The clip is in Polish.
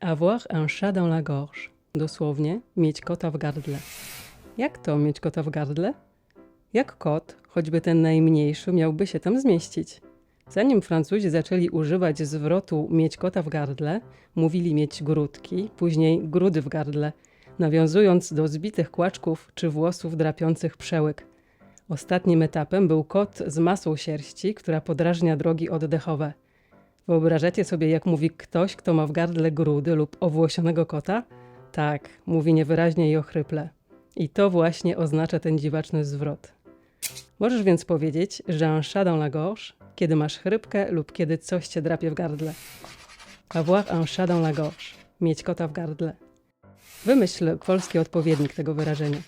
Avoir un chat dans la gorge. Dosłownie mieć kota w gardle. Jak to mieć kota w gardle? Jak kot, choćby ten najmniejszy, miałby się tam zmieścić? Zanim Francuzi zaczęli używać zwrotu mieć kota w gardle, mówili mieć grudki, później grudy w gardle, nawiązując do zbitych kłaczków czy włosów drapiących przełyk. Ostatnim etapem był kot z masą sierści, która podrażnia drogi oddechowe. Wyobrażacie sobie, jak mówi ktoś, kto ma w gardle grudy lub owłosionego kota? Tak, mówi niewyraźnie i ochryple. I to właśnie oznacza ten dziwaczny zwrot. Możesz więc powiedzieć, że un chat dans la gorge, kiedy masz chrypkę lub kiedy coś cię drapie w gardle. Avoir un chat dans la gorge. Mieć kota w gardle. Wymyśl polski odpowiednik tego wyrażenia.